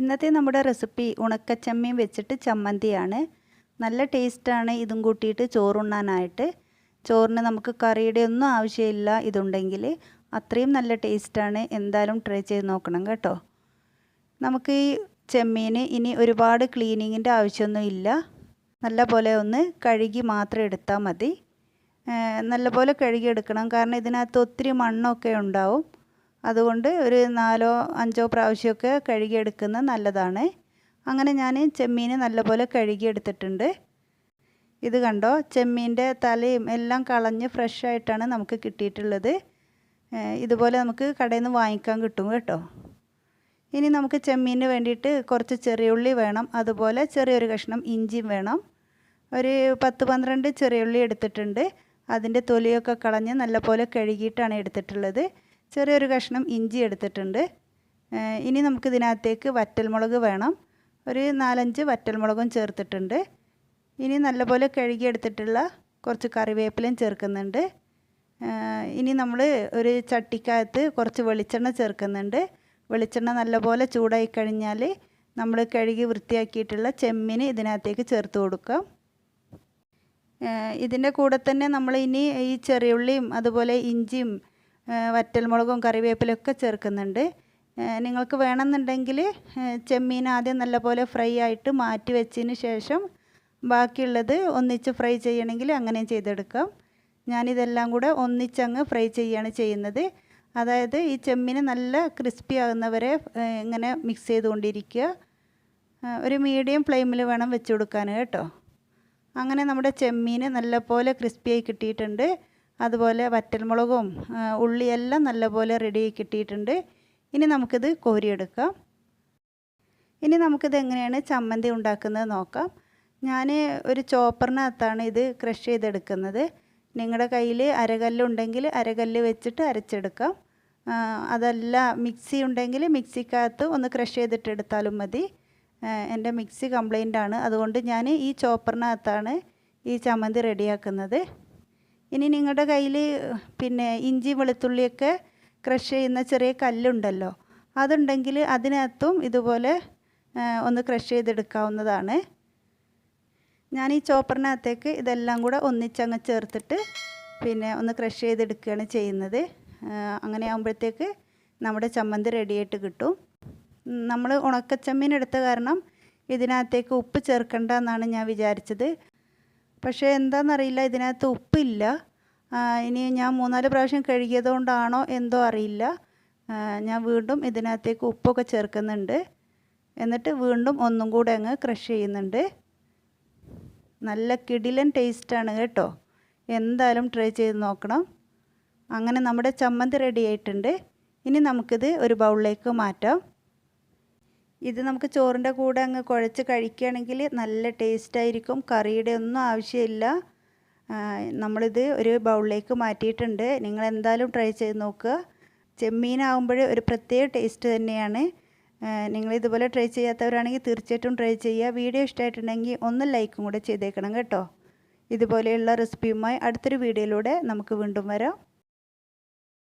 ഇന്നത്തെ നമ്മുടെ റെസിപ്പി ഉണക്കച്ചമ്മീൻ വെച്ചിട്ട് ചമ്മന്തിയാണ്. നല്ല ടേസ്റ്റാണ് ഇതും കൂട്ടിയിട്ട് ചോറുണ്ണാനായിട്ട്. ചോറിന് നമുക്ക് കറിയുടെ ഒന്നും ആവശ്യമില്ല ഇതുണ്ടെങ്കിൽ അത്രയും നല്ല ടേസ്റ്റാണ്. എന്തായാലും ട്രൈ ചെയ്ത് നോക്കണം കേട്ടോ. നമുക്ക് ഈ ചെമ്മീന് ഇനി ഒരുപാട് ക്ലീനിങ്ങിന്റെ ആവശ്യമൊന്നും ഇല്ല. നല്ല പോലെ ഒന്ന് കഴുകി മാത്രം എടുത്താൽ മതി. നല്ലപോലെ കഴുകിയെടുക്കണം കാരണം ഇതിനകത്ത് ഒത്തിരി മണ്ണൊക്കെ ഉണ്ടാവും. അതുകൊണ്ട് ഒരു നാലോ അഞ്ചോ പ്രാവശ്യമൊക്കെ കഴുകിയെടുക്കുന്നത് നല്ലതാണ്. അങ്ങനെ ഞാൻ ചെമ്മീൻ നല്ലപോലെ കഴുകിയെടുത്തിട്ടുണ്ട്. ഇത് കണ്ടോ? ചെമ്മീന്റെ തലയും എല്ലാം കളഞ്ഞ് ഫ്രഷ് ആയിട്ടാണ് നമുക്ക് കിട്ടിയിട്ടുള്ളത്. ഇതുപോലെ നമുക്ക് കടയിൽ നിന്ന് വാങ്ങിക്കാൻ കിട്ടും കേട്ടോ. ഇനി നമുക്ക് ചെമ്മീന് വേണ്ടിയിട്ട് കുറച്ച് ചെറിയ ഉള്ളി വേണം. അതുപോലെ ചെറിയൊരു കഷ്ണം ഇഞ്ചിയും വേണം. ഒരു പത്ത് പന്ത്രണ്ട് ചെറിയുള്ളി എടുത്തിട്ടുണ്ട്. അതിന്റെ തൊലിയൊക്കെ കളഞ്ഞ് നല്ലപോലെ കഴുകിയിട്ടാണ് എടുത്തിട്ടുള്ളത്. ചെറിയൊരു കഷ്ണം ഇഞ്ചി എടുത്തിട്ടുണ്ട്. ഇനി നമുക്ക് ഇതിനകത്തേക്ക് വറ്റൽമുളക് വേണം. ഒരു നാലഞ്ച് വറ്റൽമുളകും ചേർത്തിട്ടുണ്ട്. ഇനി നല്ലപോലെ കഴുകിയെടുത്തിട്ടുള്ള കുറച്ച് കറിവേപ്പിലയും ചേർക്കുന്നുണ്ട്. ഇനി നമ്മൾ ഒരു ചട്ടിക്കകത്ത് കുറച്ച് വെളിച്ചെണ്ണ ചേർക്കുന്നുണ്ട്. വെളിച്ചെണ്ണ നല്ലപോലെ ചൂടായി കഴിഞ്ഞാൽ നമ്മൾ കഴുകി വൃത്തിയാക്കിയിട്ടുള്ള ചെമ്മിന് ഇതിനകത്തേക്ക് ചേർത്ത് കൊടുക്കാം. ഇതിന്റെ കൂടെ തന്നെ നമ്മൾ ഇനി ഈ ചെറിയുള്ളിയും അതുപോലെ ഇഞ്ചിയും വറ്റൽമുളകും കറിവേപ്പിലൊക്കെ ചേർക്കുന്നുണ്ട്. നിങ്ങൾക്ക് വേണമെന്നുണ്ടെങ്കിൽ ചെമ്മീൻ ആദ്യം നല്ലപോലെ ഫ്രൈ ആയിട്ട് മാറ്റി വെച്ചതിന് ശേഷം ബാക്കിയുള്ളത് ഒന്നിച്ച് ഫ്രൈ ചെയ്യണമെങ്കിൽ അങ്ങനെയും ചെയ്തെടുക്കാം. ഞാനിതെല്ലാം കൂടെ ഒന്നിച്ചങ്ങ് ഫ്രൈ ചെയ്യുകയാണ് ചെയ്യുന്നത്. അതായത് ഈ ചെമ്മീന് നല്ല ക്രിസ്പി ആകുന്നവരെ ഇങ്ങനെ മിക്സ് ചെയ്തുകൊണ്ടിരിക്കുക. ഒരു മീഡിയം ഫ്ലെയിമിൽ വേണം വെച്ച് കൊടുക്കാൻ കേട്ടോ. അങ്ങനെ നമ്മുടെ ചെമ്മീൻ നല്ലപോലെ ക്രിസ്പിയായി കിട്ടിയിട്ടുണ്ട്. അതുപോലെ വറ്റൽമുളകും ഉള്ളിയെല്ലാം നല്ലപോലെ റെഡി കിട്ടിയിട്ടുണ്ട്. ഇനി നമുക്കിത് കോരിയെടുക്കാം. ഇനി നമുക്കിത് എങ്ങനെയാണ് ചമ്മന്തി ഉണ്ടാക്കുന്നത് നോക്കാം. ഞാൻ ഒരു ചോപ്പറിനകത്താണ് ഇത് ക്രഷ് ചെയ്തെടുക്കുന്നത്. നിങ്ങളുടെ കയ്യിൽ അരകല്ലുണ്ടെങ്കിൽ അരകല്ല് വെച്ചിട്ട് അരച്ചെടുക്കാം. അതല്ല മിക്സി ഉണ്ടെങ്കിൽ മിക്സിക്കകത്ത് ഒന്ന് ക്രഷ് ചെയ്തിട്ട് എടുത്താലും മതി എന്റെ മിക്സി കംപ്ലൈന്റ് ആണ്. അതുകൊണ്ട് ഞാൻ ഈ ചോപ്പറിനകത്താണ് ഈ ചമ്മന്തി റെഡിയാക്കുന്നത് ഇനി നിങ്ങളുടെ കയ്യിൽ പിന്നെ ഇഞ്ചി വെളുത്തുള്ളിയൊക്കെ ക്രഷ് ചെയ്യുന്ന ചെറിയ കല്ലുണ്ടല്ലോ. അതുണ്ടെങ്കിൽ അതിനകത്തും ഇതുപോലെ ഒന്ന് ക്രഷ് ചെയ്തെടുക്കാവുന്നതാണ്. ഞാൻ ഈ ചോപ്പറിനകത്തേക്ക് ഇതെല്ലാം കൂടെ ഒന്നിച്ചങ്ങ് ചേർത്തിട്ട് പിന്നെ ഒന്ന് ക്രഷ് ചെയ്തെടുക്കുകയാണ് ചെയ്യുന്നത്. അങ്ങനെ ആകുമ്പോഴത്തേക്ക് നമ്മുടെ ചമ്മന്തി റെഡിയായിട്ട് കിട്ടും. നമ്മൾ ഉണക്കച്ചമ്മീൻ എടുത്ത കാരണം ഇതിനകത്തേക്ക് ഉപ്പ് ചേർക്കണ്ട എന്നാണ് ഞാൻ വിചാരിച്ചത്. പക്ഷേ എന്താണെന്നറിയില്ല ഇതിനകത്ത് ഉപ്പില്ല. ഇനി ഞാൻ മൂന്നാൽ പ്രാവശ്യം കഴുകിയതുകൊണ്ടാണോ എന്തോ അറിയില്ല. ഞാൻ വീണ്ടും ഇതിനകത്തേക്ക് ഉപ്പൊക്കെ ചേർക്കുന്നുണ്ട്. എന്നിട്ട് വീണ്ടും ഒന്നും കൂടെ അങ്ങ് ക്രഷ് ചെയ്യുന്നുണ്ട്. നല്ല കിടിലൻ ടേസ്റ്റാണ് കേട്ടോ. എന്തായാലും ട്രൈ ചെയ്ത് നോക്കണം. അങ്ങനെ നമ്മുടെ ചമ്മന്തി റെഡി ആയിട്ടുണ്ട്. ഇനി നമുക്കിത് ഒരു ബൗളിലേക്ക് മാറ്റാം. ഇത് നമുക്ക് ചോറിന്റെ കൂടെ അങ്ങ് കുഴച്ച് കഴിക്കുകയാണെങ്കിൽ നല്ല ടേസ്റ്റായിരിക്കും. കറിയുടെ ഒന്നും ആവശ്യമില്ല നമ്മളിത് ഒരു ബൗളിലേക്ക് മാറ്റിയിട്ടുണ്ട്. നിങ്ങൾ എന്തായാലും ട്രൈ ചെയ്ത് നോക്കുക. ചെമ്മീനാകുമ്പോൾ ഒരു പ്രത്യേക ടേസ്റ്റ് തന്നെയാണ്. നിങ്ങൾ ഇതുപോലെ ട്രൈ ചെയ്യാത്തവരാണെങ്കിൽ തീർച്ചയായിട്ടും ട്രൈ ചെയ്യുക. വീഡിയോ ഇഷ്ടമായിട്ടുണ്ടെങ്കിൽ ഒന്ന് ലൈക്കും കൂടെ ചെയ്തേക്കണം കേട്ടോ. ഇതുപോലെയുള്ള റെസിപ്പിയുമായി അടുത്തൊരു വീഡിയോയിലൂടെ നമുക്ക് വീണ്ടും വരാം.